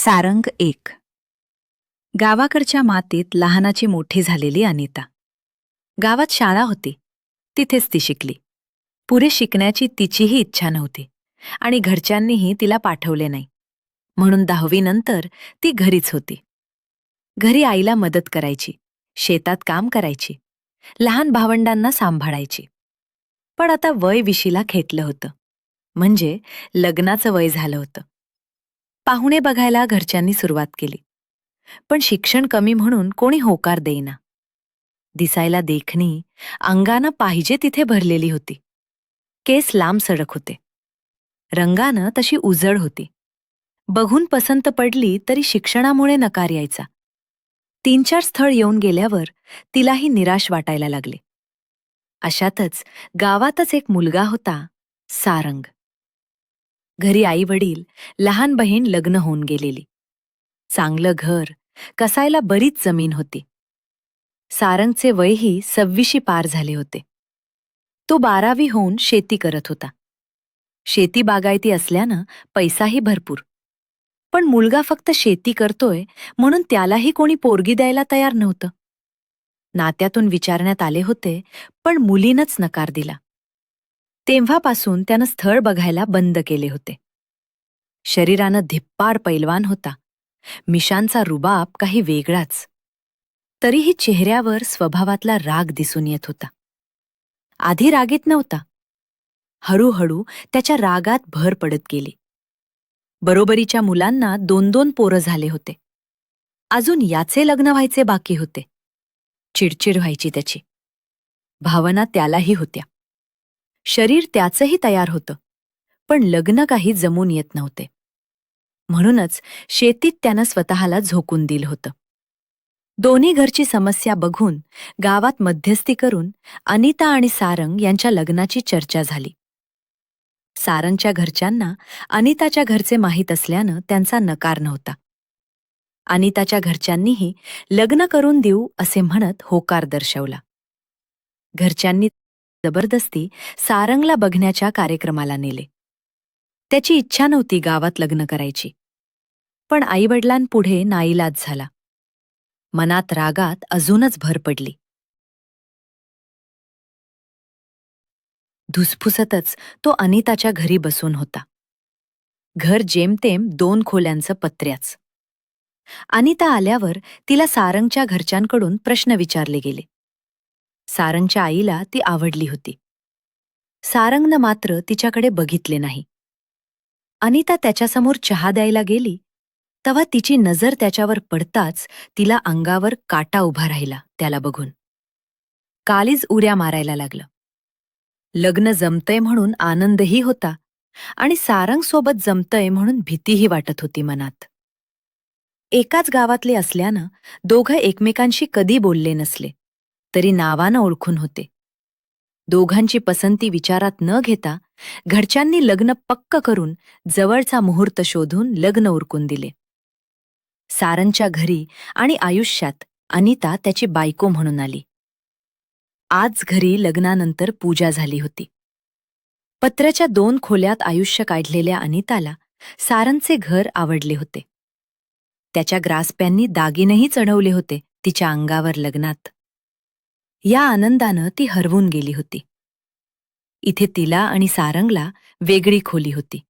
सारंग एक. गावाकडच्या मातीत लहानाची मोठी झालेली अनिता. गावात शाळा होती. तिथेच ती शिकली. पुरे शिकण्याची तिचीही इच्छा नव्हती आणि घरच्यांनीही तिला पाठवले नाही. म्हणून दहावीनंतर ती घरीच होती. घरी आईला मदत करायची शेतात काम करायची लहान भावंडांना सांभाळायची. पण आता वय विशीला खेटलं होतं. म्हणजे लग्नाचं वय झालं होतं. पाहुणे बघायला घरच्यांनी सुरुवात केली. पण शिक्षण कमी म्हणून कोणी होकार देईना. दिसायला देखणी अंगानं पाहिजे तिथे भरलेली होती. केस लांब सडक होते. रंगानं तशी उजळ होती. बघून पसंत पडली तरी शिक्षणामुळे नकार यायचा. तीन चार स्थळ येऊन गेल्यावर तिलाही निराश वाटायला लागले. अशातच गावातच एक मुलगा होता सारंग. घरी आई वडील लहान बहीण लग्न होऊन गेलेली. चांगलं घर कसायला बरीच जमीन होती. सारंगचे वयही सव्वीशी पार झाले होते. तो बारावी होऊन शेती करत होता. शेती बागायती असल्यानं पैसाही भरपूर. पण मुलगा फक्त शेती करतोय म्हणून त्यालाही कोणी पोरगी द्यायला तयार नव्हतं. नात्यातून विचारण्यात आले होते पण मुलीनच नकार दिला. तेव्हापासून त्यानं स्थळ बघायला बंद केले होते. शरीरानं धिप्पाड पैलवान होता. मिशांचा रुबाब काही वेगळाच. तरीही चेहऱ्यावर स्वभावातला राग दिसून येत होता. आधी रागीत नव्हता. हळूहळू त्याच्या रागात भर पडत गेली. बरोबरीच्या मुलांना दोन दोन पोरं झाले होते. अजून याचे लग्न व्हायचे बाकी होते. चिडचिड व्हायची त्याची. भावना त्यालाही होत्या. शरीर त्याचंही तयार होतं. पण लग्न काही जमून येत नव्हते. म्हणूनच शेतीत त्यानं स्वतःला झोकून दिलं होतं. दोन्ही घरची समस्या बघून गावात मध्यस्थी करून अनिता आणि सारंग यांच्या लग्नाची चर्चा झाली. सारंगच्या घरच्यांना अनिताच्या घरचे माहीत असल्यानं त्यांचा नकार नव्हता. अनिताच्या घरच्यांनीही लग्न करून देऊ असे म्हणत होकार दर्शवला. घरच्यांनी जबरदस्ती सारंगला बघण्याच्या कार्यक्रमाला नेले. त्याची इच्छा नव्हती गावात लग्न करायची. पण आईवडिलांपुढे नाईलाज झाला. मनात रागात अजूनच भर पडली. धुसफुसतच तो अनिताच्या घरी बसून होता. घर जेमतेम दोन खोल्यांचं पत्र्याच. अनिता आल्यावर तिला सारंगच्या घरच्यांकडून प्रश्न विचारले गेले. सारंगच्या आईला ती आवडली होती. सारंगनं मात्र तिच्याकडे बघितले नाही. अनिता त्याच्यासमोर चहा द्यायला गेली तेव्हा तिची नजर त्याच्यावर पडताच तिला अंगावर काटा उभा राहिला त्याला बघून. कालीज उऱ्या मारायला लागलं. लग्न जमतंय म्हणून आनंदही होता आणि सारंगसोबत जमतय जमतंय म्हणून भीतीही वाटत होती मनात. एकाच गावातले असल्यानं दोघं एकमेकांशी कधी बोलले नसले. तरी नावानं ओळखून होते. दोघांची पसंती विचारात न घेता घरच्यांनी लग्न पक्क करून जवळचा मुहूर्त शोधून लग्न उरकून दिले. सारंगच्या घरी आणि आयुष्यात अनिता त्याची बायको म्हणून आली. आज घरी लग्नानंतर पूजा झाली होती. पत्र्याच्या दोन खोल्यात आयुष्य काढलेल्या अनिताला सारंगचे घर आवडले होते. त्याच्या ग्रासप्यांनी दागिनेही चढवले होते तिच्या अंगावर लग्नात. या आनंदानं ती हरवून गेली होती. इथे तिला आणि सारंगला वेगळी खोली होती.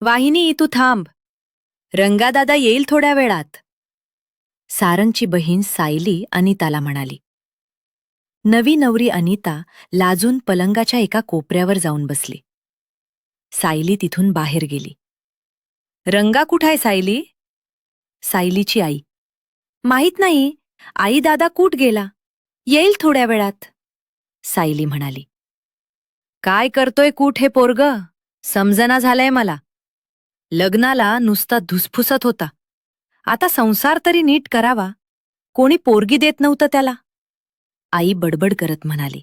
वाहिनी तू थांब. रंगादादा येईल थोड्या वेळात. सारंगची बहीण सायली अनिताला म्हणाली. नवी नवरी अनिता लाजून पलंगाच्या एका कोपऱ्यावर जाऊन बसली. सायली तिथून बाहेर गेली. रंगा कुठाय सायली? सायलीची आई. माहीत नाही. आई दादा कुठ गेला. येईल थोड्या वेळात सायली म्हणाली. काय करतोय कूट हे पोरग? समजना झालंय मला. लग्नाला नुसता धुसफुसत होता. आता संसार तरी नीट करावा. कोणी पोरगी देत नव्हतं त्याला. आई बडबड करत म्हणाली.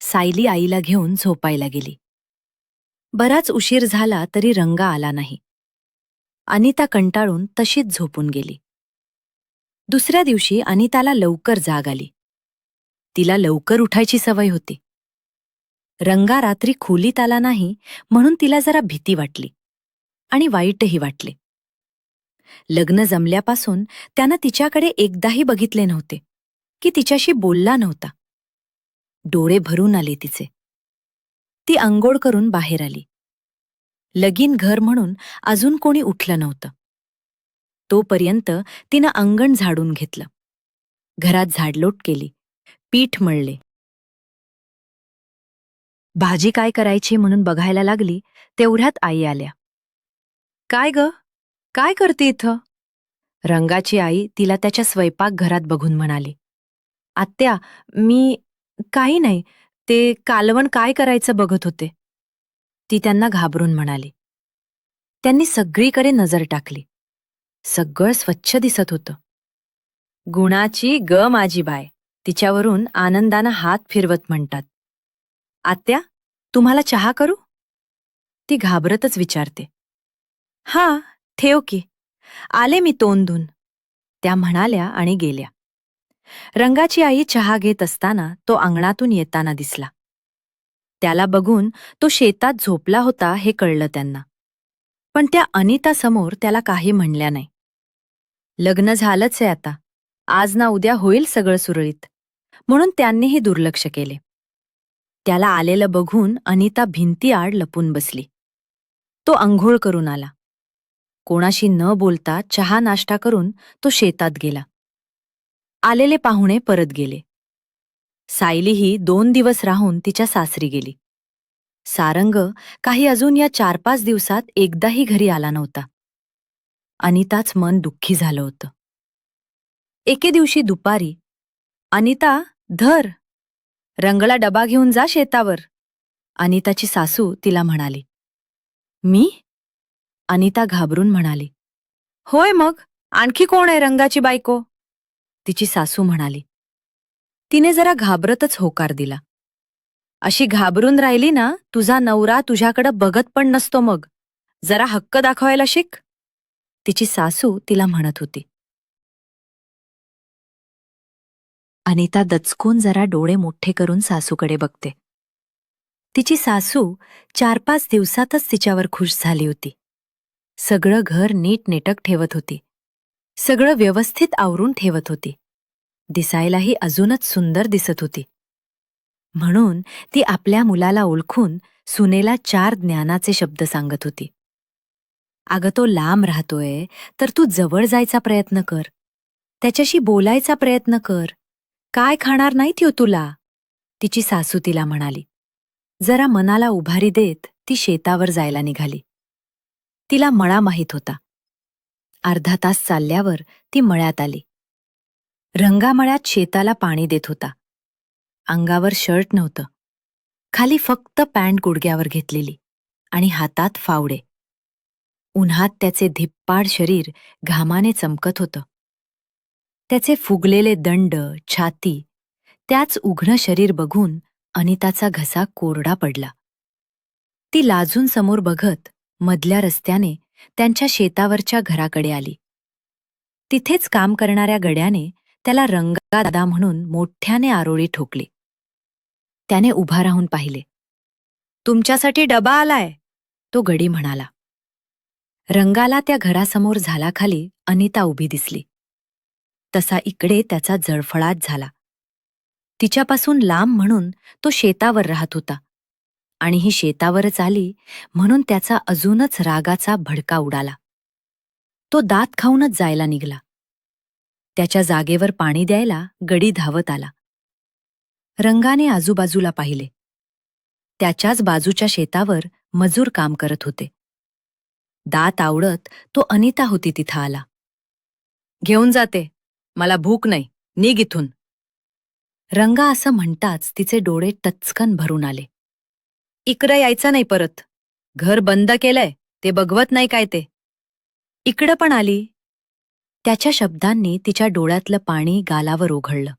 सायली आईला घेऊन झोपायला गेली. बराच उशीर झाला तरी रंगा आला नाही. अनिता कंटाळून तशीच झोपून गेली. दुसऱ्या दिवशी अनिताला लवकर जाग आली. तिला लवकर उठायची सवय होती. रंगा रात्री खोलीत आला नाही म्हणून तिला जरा भीती वाटली आणि वाईटही वाटले. लग्न जमल्यापासून त्यानं तिच्याकडे एकदाही बघितले नव्हते की तिच्याशी बोलला नव्हता. डोळे भरून आले तिचे. ती अंघोळ करून बाहेर आली. लगीन घर म्हणून अजून कोणी उठलं नव्हतं. तोपर्यंत तिनं अंगण झाडून घेतलं. घरात झाडलोट केली. पीठ मळले. भाजी काय करायची म्हणून बघायला लागली तेवढ्यात आई आल्या. काय ग? काय करते इथं? रंगाची आई तिला त्याच्या स्वयंपाक घरात बघून म्हणाली. आत्या मी काही नाही ते कालवण काय करायचं बघत होते. ती त्यांना घाबरून म्हणाली. त्यांनी सगळीकडे नजर टाकली. सगळं स्वच्छ दिसत होतं. गुणाची ग माझी बाय तिच्यावरून आनंदानं हात फिरवत म्हणतात. आत्या तुम्हाला चहा करू? ती घाबरतच विचारते. हा ठेव की. आले मी तोंड त्या म्हणाल्या आणि गेल्या. रंगाची आई चहा घेत असताना तो अंगणातून येताना दिसला. त्याला बघून तो शेतात झोपला होता हे कळलं त्यांना. पण त्या अनितासमोर त्याला काही म्हणल्या नाही. लग्न झालंच आहे आता. आज ना उद्या होईल सगळं सुरळीत. म्हणून त्यांनीही दुर्लक्ष केले. त्याला आलेलं बघून अनिता भिंतीआड लपून बसली. तो अंघोळ करून आला. कोणाशी न बोलता चहा नाश्ता करून तो शेतात गेला. आलेले पाहुणे परत गेले. सायलीही दोन दिवस राहून तिच्या सासरी गेली. सारंग काही अजून या चार पाच दिवसात एकदाही घरी आला नव्हता. अनिताच मन दुःखी झालं होतं. एके दिवशी दुपारी अनिता धर. रंगला डबा घेऊन जा शेतावर. अनिताची सासू तिला म्हणाली. मी? अनिता घाबरून म्हणाली. होय मग आणखी कोण आहे रंगाची बायको? तिची सासू म्हणाली. तिने जरा घाबरतच होकार दिला. अशी घाबरून राहिली ना तुझा नवरा तुझ्याकडं बघत पण नसतो मग. जरा हक्क दाखवायला शिक. तिची सासू तिला म्हणत होती. अनिता दचकून जरा डोळे मोठे करून सासूकडे बघते. तिची सासू चार पाच दिवसातच तिच्यावर खुश झाली होती. सगळं घर नीट नेटक ठेवत होती. सगळं व्यवस्थित आवरून ठेवत होती. दिसायलाही अजूनच सुंदर दिसत होती. म्हणून ती आपल्या मुलाला ओळखून सुनेला चार ज्ञानाचे शब्द सांगत होती. अगं तो लांब राहतोय तर तू जवळ जायचा प्रयत्न कर. त्याच्याशी बोलायचा प्रयत्न कर. काय खाणार नाही त्यो तुला तिची सासू तिला म्हणाली. जरा मनाला उभारी देत ती शेतावर जायला निघाली. तिला मळा माहीत होता. अर्धा तास चालल्यावर ती मळ्यात आली. रंगामळ्यात शेताला पाणी देत होता. अंगावर शर्ट नव्हतं. खाली फक्त पॅन्ट गुडघ्यावर घेतलेली आणि हातात फावडे. उन्हात त्याचे धिप्पाड शरीर घामाने चमकत होतं. त्याचे फुगलेले दंड छाती त्याच उघडं शरीर बघून अनिताचा घसा कोरडा पडला. ती लाजून समोर बघत मधल्या रस्त्याने त्यांच्या शेतावरच्या घराकडे आली. तिथेच काम करणाऱ्या गड्याने त्याला रंगा दादा म्हणून मोठ्याने आरोळी ठोकली. त्याने उभा राहून पाहिले. तुमच्यासाठी डबा आलाय तो गडी म्हणाला. रंगाला त्या घरासमोर झालाखाली अनिता उभी दिसली. तसा इकडे त्याचा जळफळाट झाला. तिच्यापासून लांब म्हणून तो शेतावर राहत होता आणि ही शेतावरच आली म्हणून त्याचा अजूनच रागाचा भडका उडाला. तो दात खाऊनच जायला निघला. त्याच्या जागेवर पाणी द्यायला गडी धावत आला. रंगाने आजूबाजूला पाहिले. त्याच्याच बाजूच्या शेतावर मजूर काम करत होते. दात आवडत तो अनिता होती तिथं आला. घेऊन जाते. मला भूक नाही. निघ इथून. रंगा असं म्हणताच तिचे डोळे टचकन भरून आले. इकडं यायचं नाही परत. घर बंद केलंय. ते बघवत नाही काय ते. इकडं पण आली. त्याच्या शब्दांनी तिच्या डोळ्यातलं पाणी गालावर ओघळलं.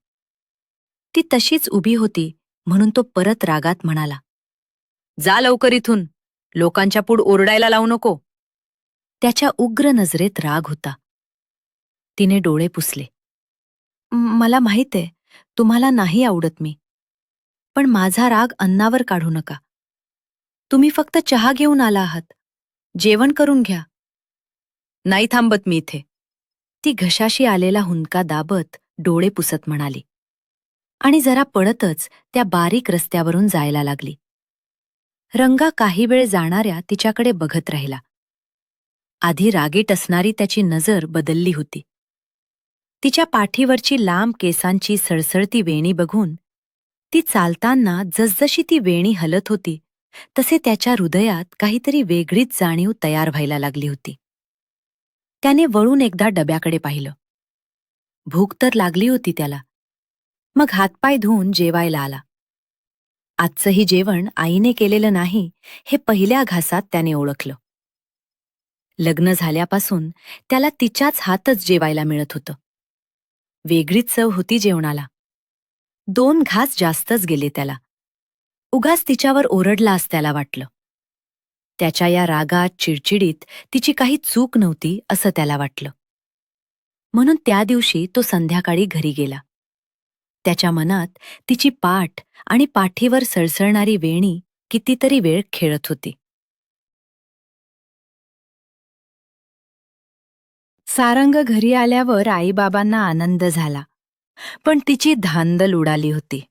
ती तशीच उभी होती म्हणून तो परत रागात म्हणाला जा लवकर इथून. लोकांच्या पुढ ओरडायला लावू नको. त्याच्या उग्र नजरेत राग होता. तिने डोळे पुसले. मला माहीत आहे तुम्हाला नाही आवडत मी. पण माझा राग अन्नावर काढू नका. तुम्ही फक्त चहा घेऊन आला आहात. जेवण करून घ्या. नाही थांबत मी इथे. ती घशाशी आलेला हुंदका दाबत डोळे पुसत म्हणाली. आणि जरा पडतच त्या बारीक रस्त्यावरून जायला लागली. रंगा काही वेळ जाणाऱ्या तिच्याकडे बघत राहिला. आधी रागीट असणारी त्याची नजर बदलली होती. तिच्या पाठीवरची लांब केसांची सळसळती वेणी बघून ती चालताना जसजशी ती वेणी हलत होती तसे त्याच्या हृदयात काहीतरी वेगळीच जाणीव तयार व्हायला लागली होती. त्याने वळून एकदा डब्याकडे पाहिलं. भूक तर लागली होती त्याला. मग हातपाय धुवून जेवायला आला. आजचंही जेवण आईने केलेलं नाही हे पहिल्या घासात त्याने ओळखलं. लग्न झाल्यापासून त्याला तिच्याच हातच जेवायला मिळत होतं. वेगळीच चव होती जेवणाला. दोन घास जास्तच गेले त्याला. उगाच तिच्यावर ओरडलास त्याला वाटलं. त्याच्या या रागात चिडचिडीत तिची काही चूक नव्हती असं त्याला वाटलं. म्हणून त्या दिवशी तो संध्याकाळी घरी गेला. त्याच्या मनात तिची पाठ आणि पाठीवर सळसळणारी वेणी कितीतरी वेळ खेळत होती. सारंग घरी आल्यावर आईबाबांना आनंद झाला. पण तिची धांदल उडाली होती.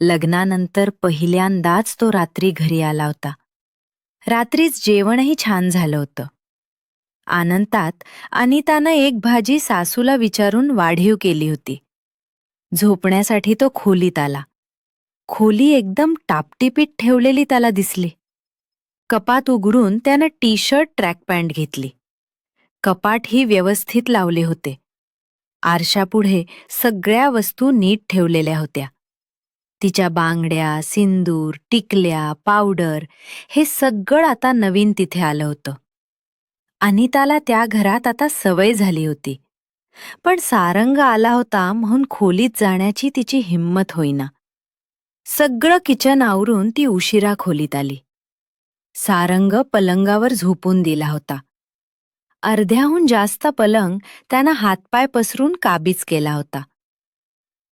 लग्नानंतर पहिल्यांदाच तो रात्री घरी आला होता. रात्रीच जेवणही छान झालं होतं. आनंतात अनितानं एक भाजी सासूला विचारून वाढीव केली होती. झोपण्यासाठी तो खोलीत आला. खोली एकदम टापटिपीत ठेवलेली त्याला दिसली. कपात उघडून त्यानं टी शर्ट ट्रॅक पॅन्ट घेतली. कपाट ही व्यवस्थित लावले होते. आरशापुढे सगळ्या वस्तू नीट ठेवलेल्या होत्या. तिच्या बांगड्या सिंदूर टिकल्या पावडर हे सगळं आता नवीन तिथे आलं होतं. अनिताला त्या घरात आता सवय झाली होती. पण सारंग आला होता म्हणून खोलीत जाण्याची तिची हिंमत होईना. सगळं किचन आवरून ती उशिरा खोलीत आली. सारंग पलंगावर झोपून दिला होता. अर्ध्याहून जास्त पलंग त्यानं हातपाय पसरून काबीज केला होता.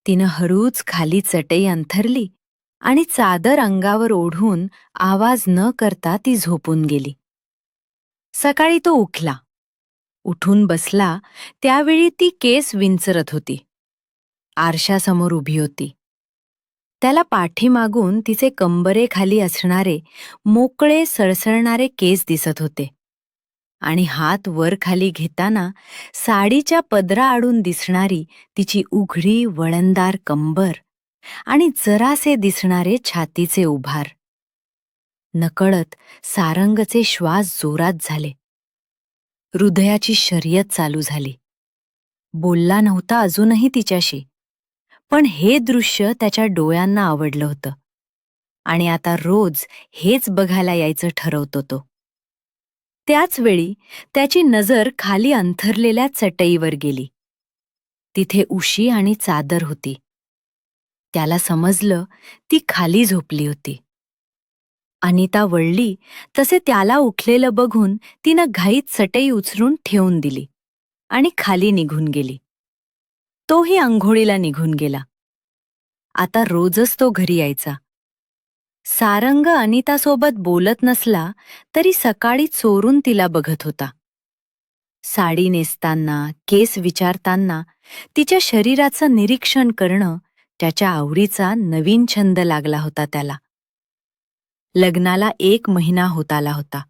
तिनं हळूच खाली चटई अंथरली आणि चादर अंगावर ओढून आवाज न करता ती झोपून गेली. सकाळी तो उठला. उठून बसला त्यावेळी ती केस विंचरत होती. आरशासमोर उभी होती. त्याला पाठीमागून तिचे कंबरेखाली असणारे मोकळे सळसळणारे केस दिसत होते. आणि हात वर खाली घेताना साडीच्या पदरा आडून दिसणारी तिची उघडी वळणदार कंबर आणि जरासे दिसणारे छातीचे उभार. नकळत सारंगचे श्वास जोरात झाले. हृदयाची शर्यत चालू झाली. बोलला नव्हता अजूनही तिच्याशी पण हे दृश्य त्याच्या डोळ्यांना आवडलं होतं. आणि आता रोज हेच बघायला यायचं ठरवतो तो. त्याचवेळी त्याची नजर खाली अंथरलेल्या चटईवर गेली. तिथे उशी आणि चादर होती. त्याला समजलं ती खाली झोपली होती. अनिता वळली तसे त्याला उठलेलं बघून तिनं घाईत चटई उचलून ठेवून दिली आणि खाली निघून गेली. तोही अंघोळीला निघून गेला. आता रोजच तो घरी यायचा. सारंग अनितासोबत बोलत नसला तरी सकाळी चोरून तिला बघत होता. साडी नेसताना केस विचारताना तिच्या शरीराचं निरीक्षण करणं त्याच्या आवडीचा नवीन छंद लागला होता त्याला. लग्नाला एक महिना होत आला होता.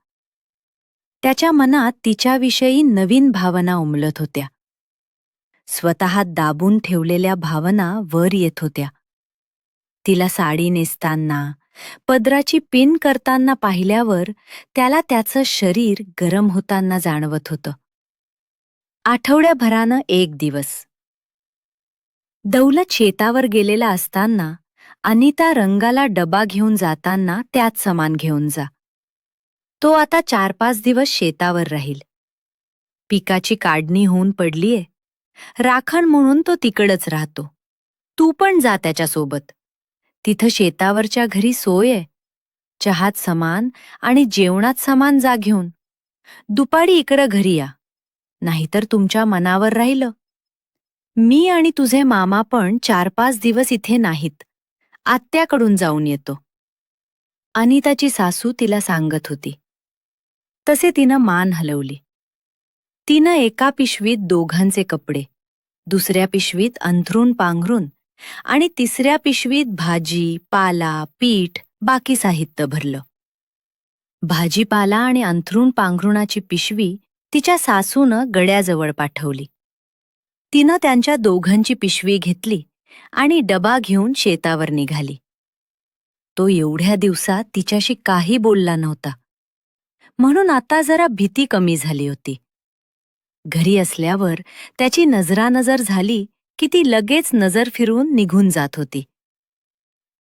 त्याच्या मनात तिच्याविषयी नवीन भावना उमलत होत्या. स्वतः दाबून ठेवलेल्या भावना वर येत होत्या. तिला साडी नेसताना पदराची पिन करताना पाहिल्यावर त्याला त्याचं शरीर गरम होताना जाणवत होतं. आठवड्याभरानं एक दिवस. दौलत शेतावर गेलेला असताना अनिता रंगाला डबा घेऊन जाताना त्यात समान घेऊन जा. तो आता चार पाच दिवस शेतावर राहील. पिकाची काढणी होऊन पडलीये. राखण म्हणून तो तिकडच राहतो. तू पण जा त्याच्यासोबत. तिथं शेतावरच्या घरी सोय आहे. चहात समान आणि जेवणात समान जा घेऊन. दुपारी इकडं घरी या. नाहीतर तुमच्या मनावर राहिलं. मी आणि तुझे मामा पण चार पाच दिवस इथे नाहीत. आत्याकडून जाऊन येतो. अनिताची सासू तिला सांगत होती. तसे तिनं मान हलवली. तिनं एका पिशवीत दोघांचे कपडे दुसऱ्या पिशवीत अंथरून पांघरून आणि तिसऱ्या पिशवीत भाजी पाला पीठ बाकी साहित्य भरलं. भाजीपाला आणि अंथरूण पांघरुणाची पिशवी तिच्या सासूनं गड्याजवळ पाठवली. तिनं त्यांच्या दोघांची पिशवी घेतली आणि डबा घेऊन शेतावर निघाली. तो एवढ्या दिवसात तिच्याशी काही बोलला नव्हता. म्हणून आता जरा भीती कमी झाली होती. घरी असल्यावर त्याची नजरानजर झाली की ती लगेच नजर फिरून निघून जात होती.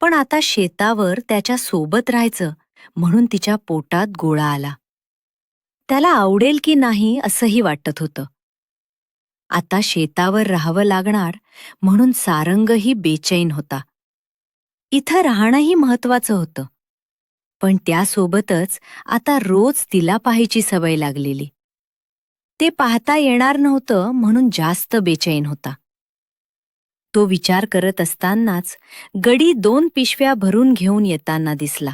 पण आता शेतावर त्याच्या सोबत राहायचं म्हणून तिच्या पोटात गोळा आला. त्याला आवडेल की नाही असंही वाटत होतं. आता शेतावर राहावं लागणार म्हणून सारंगही बेचैन होता. इथं राहणंही महत्वाचं होतं. पण त्यासोबतच आता रोज तिला पाहायची सवय लागलेली. ते पाहता येणार नव्हतं म्हणून जास्त बेचैन होता. तो विचार करत असतानाच गडी दोन पिशव्या भरून घेऊन येताना दिसला.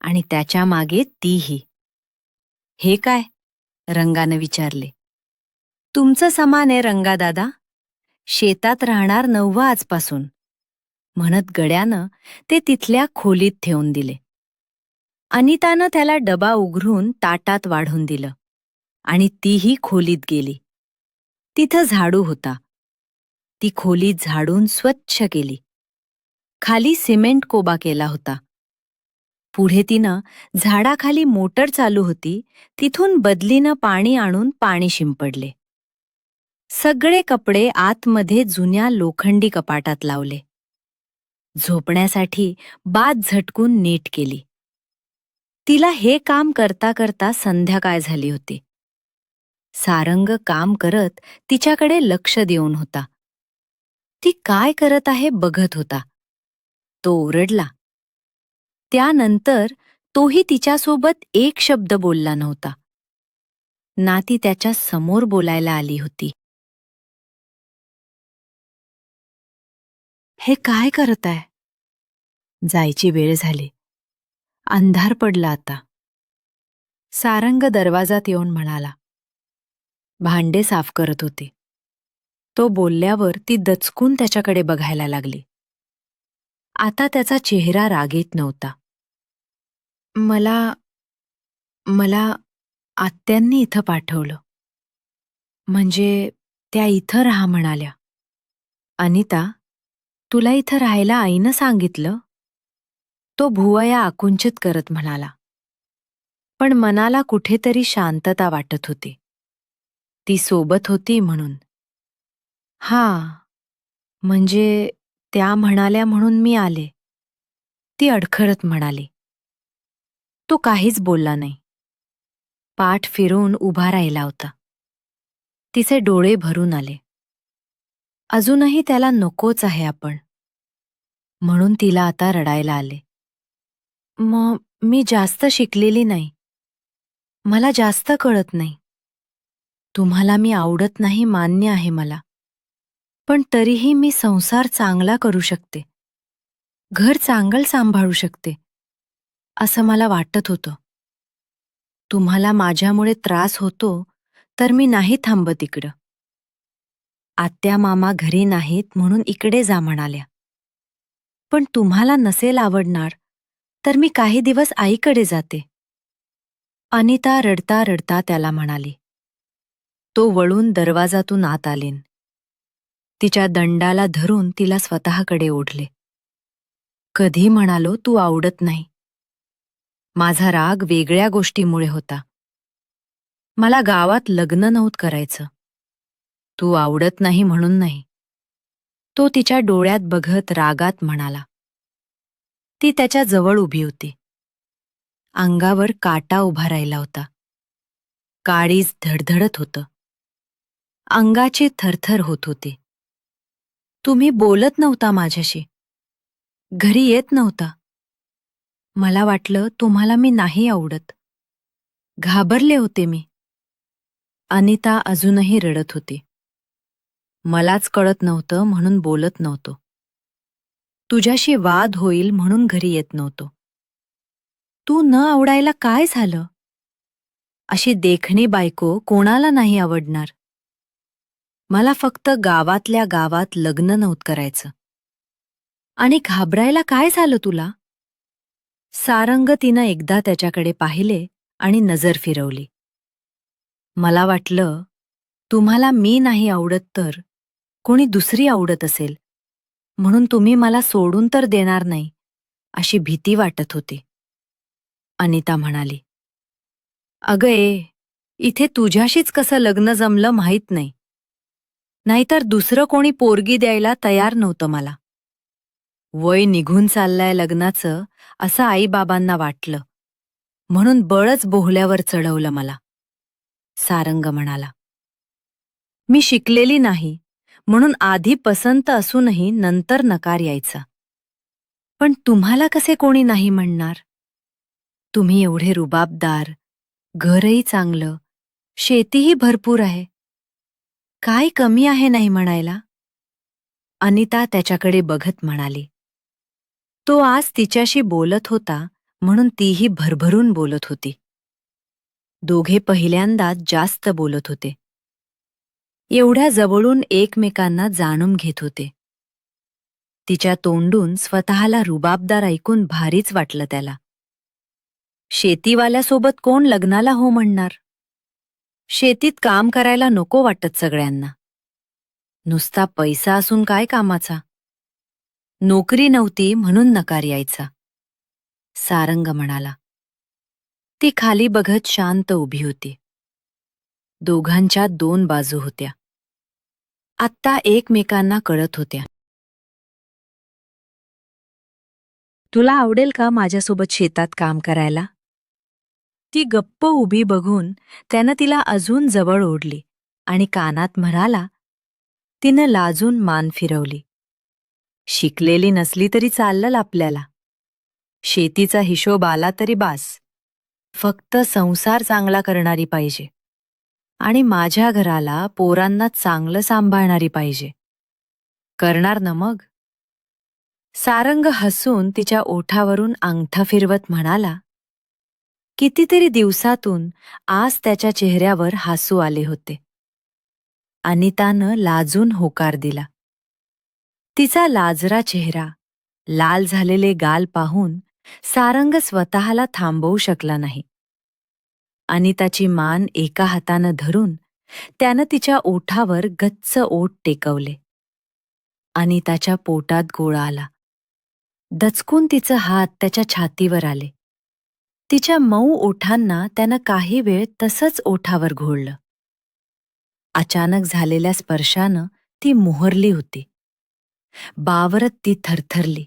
आणि त्याच्यामागे तीही. हे काय? रंगानं विचारले. तुमचं समान आहे रंगादादा शेतात राहणार नववा आजपासून. म्हणत गड्यानं ते तिथल्या खोलीत ठेवून दिले. अनितानं त्याला डबा उघडून ताटात वाढून दिलं आणि तीही खोलीत गेली. तिथं झाडू होता. ती खोलीत झाडून स्वच्छ केली. खाली सिमेंट कोबा केला होता. पुढे तिनं झाडाखाली मोटर चालू होती तिथून बदलीनं पाणी आणून पाणी शिंपडले. सगळे कपडे आतमध्ये जुन्या लोखंडी कपाटात लावले. झोपण्यासाठी बाद झटकून नीट केली. तिला हे काम करता करता संध्याकाळ झाली होती. सारंग काम करत तिच्याकडे लक्ष देऊन होता. ती काय करत आहे बघत होता. तो ओरडला. त्यानंतर तोही तिच्यासोबत एक शब्द बोलला नव्हता. ना ती त्याच्यासमोर बोलायला आली होती. हे काय करत आहे जायची वेळ झाली. अंधार पडला आता. सारंग दरवाजात येऊन म्हणाला. भांडे साफ करत होते. तो बोलल्यावर ती दचकून त्याच्याकडे बघायला लागली. आता त्याचा चेहरा रागीत नव्हता. मला मला आत्यांनी इथं पाठवलं. म्हणजे त्या इथं राहा म्हणाल्या. अनिता तुला इथं राहायला आईनं सांगितलं? तो भुवया आकुंचित करत म्हणाला. पण मनाला कुठेतरी शांतता वाटत होती. ती सोबत होती म्हणून. हा म्हणजे त्या म्हणाल्या म्हणून मी आले. ती अडखळत म्हणाली. तो काहीच बोलला नाही. पाठ फिरवून उभा राहिला होता. तिचे डोळे भरून आले. अजूनही त्याला नकोच आहे आपण. म्हणून तिला आता रडायला आले. मग मी जास्त शिकलेली नाही. मला जास्त कळत नाही. तुम्हाला मी आवडत नाही मान्य आहे मला. पण तरीही मी संसार चांगला करू शकते. घर चांगल सांभाळू शकते असं मला वाटत होतं. तुम्हाला माझ्यामुळे त्रास होतो तर मी नाही थांबत इकडं. आत्या मामा घरी नाहीत म्हणून इकडे जा म्हणाल्या. पण तुम्हाला नसेल आवडणार तर मी काही दिवस आईकडे जाते. अनिता रडता रडता त्याला म्हणाली. तो वळून दरवाजातून आत आलेन. तिच्या दंडाला धरून तिला स्वतःकडे ओढले. कधी म्हणालो तू आवडत नाही. माझा राग वेगळ्या गोष्टीमुळे होता. मला गावात लग्न नव्हत करायचं. तू आवडत नाही म्हणून नाही. तो तिच्या डोळ्यात बघत रागात म्हणाला. ती त्याच्याजवळ उभी होती. अंगावर काटा उभा राहिला होता. काळीज धडधडत होतं. अंगाची थरथर होत होती. तुम्ही बोलत नव्हता माझ्याशी. घरी येत नव्हता. मला वाटलं तुम्हाला मी नाही आवडत. घाबरले होते मी. अनिता अजूनही रडत होती. मलाच कळत नव्हतं म्हणून बोलत नव्हतो. तुझ्याशी वाद होईल म्हणून घरी येत नव्हतो. तू न आवडायला काय झालं? अशी देखणी बायको कोणाला नाही आवडणार. मला फक्त गावातल्या गावात लग्न नव्हत करायचं. आणि घाबरायला काय झालं तुला? सारंग तिनं एकदा त्याच्याकडे पाहिले आणि नजर फिरवली. मला वाटलं तुम्हाला मी नाही आवडत तर कोणी दुसरी आवडत असेल. म्हणून तुम्ही मला सोडून तर देणार नाही अशी भीती वाटत होती. अनिता म्हणाली अगं ए इथे तुझ्याशीच कसं लग्न जमलं माहीत नाही. नाहीतर दुसरं कोणी पोरगी द्यायला तयार नव्हतं मला. वय निघून चाललंय लग्नाचं असं आईबाबांना वाटलं. म्हणून बळच बोहल्यावर चढवलं मला. सारंग म्हणाला मी शिकलेली नाही म्हणून आधी पसंत असूनही नंतर नकार यायचा. पण तुम्हाला कसे कोणी नाही म्हणणार? तुम्ही एवढे रुबाबदार घरही चांगलं शेतीही भरपूर आहे. काय कमी आहे नाही म्हणायला? अनिता त्याच्याकडे बघत म्हणाली. तो आज तिच्याशी बोलत होता म्हणून तीही भरभरून बोलत होती. दोघे पहिल्यांदाच जास्त बोलत होते. एवढ्या जवळून एकमेकांना जाणून घेत होते. तिच्या तोंडून स्वतःला रुबाबदार ऐकून भारीच वाटलं त्याला. शेतीवाल्यासोबत कोण लग्नाला हो म्हणणार? शेतीत काम करायला नको वाटत सगळ्यांना. नुसता पैसा असून काय कामाचा? नोकरी नव्हती म्हणून नकार यायचा. सारंग म्हणाला. ती खाली बघत शांत उभी होती. दोघांच्या दोन बाजू होत्या. आत्ता एकमेकांना कळत होत्या. तुला आवडेल का माझ्यासोबत शेतात काम करायला? ती गप्प उभी बघून त्यानं तिला अजून जवळ ओढली आणि कानात म्हणाला तिनं लाजून मान फिरवली. शिकलेली नसली तरी चाललं आपल्याला. शेतीचा हिशोब आला तरी बास. फक्त संसार चांगला करणारी पाहिजे. आणि माझ्या घराला पोरांना चांगलं सांभाळणारी पाहिजे. करणार ना मग? सारंग हसून तिच्या ओठावरून अंगठा फिरवत म्हणाला कितीतरी दिवसातून आज त्याच्या चेहऱ्यावर हासू आले होते. अनितानं लाजून होकार दिला. तिचा लाजरा चेहरा लाल झालेले गाल पाहून सारंग स्वतःला थांबवू शकला नाही. अनिताची मान एका हातानं धरून त्यानं तिच्या ओठावर गच्च ओठ टेकवले. अनिताच्या पोटात गोळा आला. दचकून तिचं हात त्याच्या छातीवर आले. तिच्या मऊ ओठांना त्यानं काही वेळ तसंच ओठावर घोळलं. अचानक झालेल्या स्पर्शानं ती मोहरली होती. बावरत ती थरथरली.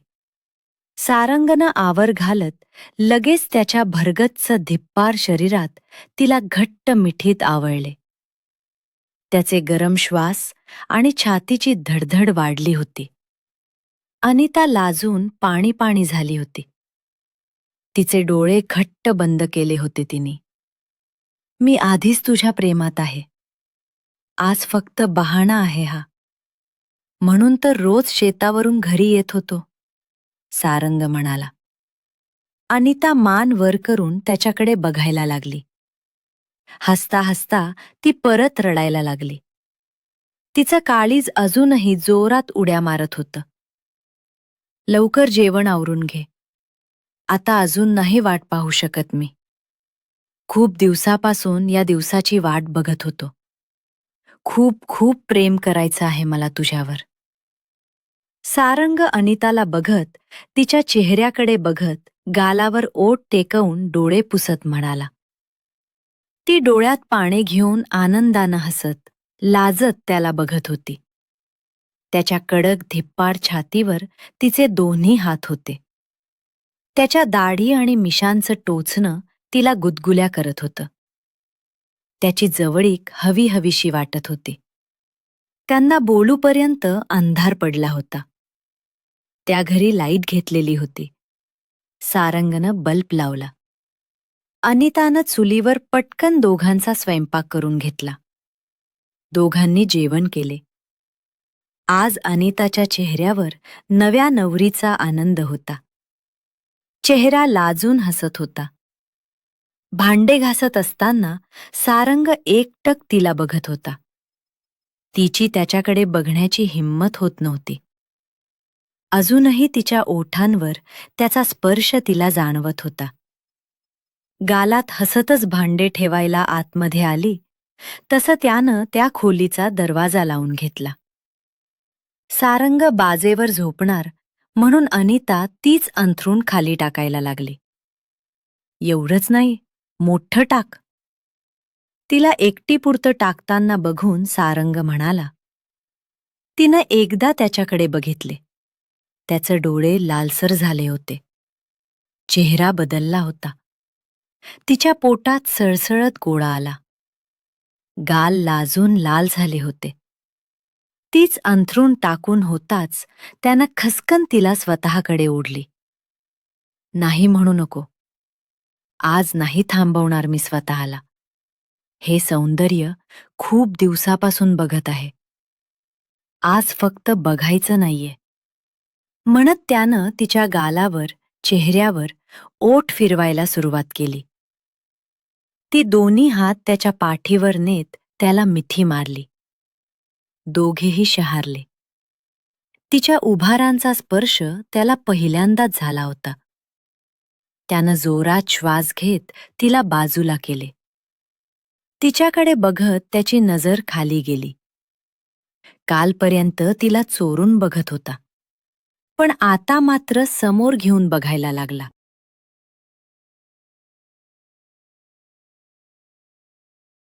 सारंगनं आवर घालत लगेच त्याच्या भरगच्च धिप्पार शरीरात तिला घट्ट मिठीत आवळले. त्याचे गरम श्वास आणि छातीची धडधड वाढली होती. अनिता लाजून पाणी पाणी झाली होती. तिचे डोळे घट्ट बंद केले होते तिने. मी आधीच तुझ्या प्रेमात आहे. आज फक्त बहाणा आहे हा. म्हणून तर रोज शेतावरून घरी येत होतो सारंग म्हणाला. अनिता मान वर करून त्याच्याकडे बघायला लागली. हसता हसता ती परत रडायला लागली. तिचं काळीज अजूनही जोरात उड्या मारत होतं. लवकर जेवण आवरून घे. आता अजून नाही वाट पाहू शकत मी. खूप दिवसापासून या दिवसाची वाट बघत होतो. खूप खूप प्रेम करायचं आहे मला तुझ्यावर. सारंग अनिताला बघत तिच्या चेहऱ्याकडे बघत गालावर ओट टेकवून डोळे पुसत म्हणाला. ती डोळ्यात पाणे घेऊन आनंदानं हसत लाजत त्याला बघत होती. त्याच्या कडक धिप्पाड छातीवर तिचे दोन्ही हात होते. त्याच्या दाढी आणि मिशांचं टोचणं तिला गुदगुल्या करत होतं. त्याची जवळीक हवी हवीशी वाटत होती. त्यांना बोलूपर्यंत अंधार पडला होता. त्या घरी लाइट घेतलेली होती. सारंगनं बल्ब लावला. अनितानं चुलीवर पटकन दोघांचा स्वयंपाक करून घेतला. दोघांनी जेवण केले. आज अनिताच्या चेहऱ्यावर नव्या नवरीचा आनंद होता. चेहरा लाजून हसत होता. भांडे घासत असताना सारंग एकटक तिला बघत होता. तिची त्याच्याकडे बघण्याची हिंमत होत नव्हती. अजूनही तिच्या ओठांवर त्याचा स्पर्श तिला जाणवत होता. गालात हसतच भांडे ठेवायला आतमध्ये आली तसं त्यानं त्या खोलीचा दरवाजा लावून घेतला. सारंग बाजेवर झोपणार म्हणून अनिता तीच अंथरूण खाली टाकायला लागली. एवढंच नाही मोठं टाक. तिला एकटीपुरतं टाकताना बघून सारंग म्हणाला तिनं एकदा त्याच्याकडे बघितले. त्याचे डोळे लालसर झाले होते. चेहरा बदलला होता. तिच्या पोटात सळसळत गोळा आला. गाल लाजून लाल झाले होते. तीच अंथरूण टाकून होताच त्यानं खसकन तिला स्वतःकडे ओढली. नाही म्हणू नको. आज नाही थांबवणार मी स्वतःला. हे सौंदर्य खूप दिवसापासून बघत आहे. आज फक्त बघायचं नाहीये. म्हणत त्यानं तिच्या गालावर चेहऱ्यावर ओठ फिरवायला सुरुवात केली. ती दोन्ही हात त्याच्या पाठीवर नेत त्याला मिठी मारली. दोघेही शहारले. तिच्या उभारांचा स्पर्श त्याला पहिल्यांदाच झाला होता. त्यानं जोरात श्वास घेत तिला बाजूला केले. तिच्याकडे बघत त्याची नजर खाली गेली. कालपर्यंत तिला चोरून बघत होता. पण आता मात्र समोर घेऊन बघायला लागला.